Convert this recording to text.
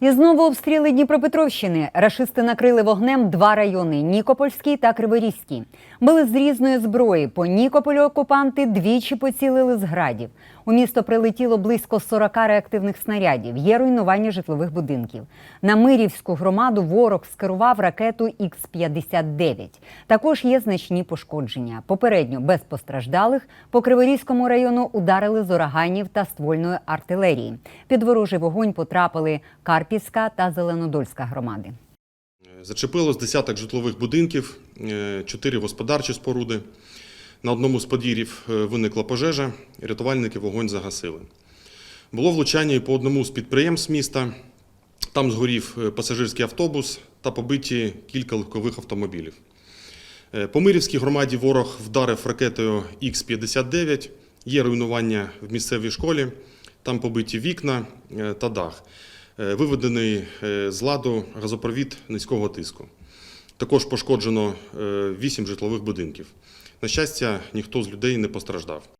І знову обстріли Дніпропетровщини. Рашисти накрили вогнем два райони Нікопольський та Криворізький. Били з різної зброї. По Нікополю окупанти двічі поцілили з градів. У місто прилетіло близько 40 реактивних снарядів. Є руйнування житлових будинків. На Мирівську громаду ворог скерував ракету Х-59. Також є значні пошкодження. Попередньо без постраждалих по Криворізькому району ударили з ураганів та ствольної артилерії. Під ворожий вогонь потрапили Карпівська та Зеленодольська громади. Зачепило з десяток житлових будинків, е, чотири господарчі споруди. На одному з подвір'їв е, виникла пожежа, рятувальники вогонь загасили. Було влучання і по одному з підприємств міста. Там згорів е, пасажирський автобус та побиті кілька легкових автомобілів. По Мирівській громаді ворог вдарив ракетою Х-59. Є руйнування в місцевій школі, там побиті вікна та дах. Е, Виведений е, з ладу газопровід низького тиску. Також пошкоджено 8 житлових будинків. На щастя, ніхто з людей не постраждав.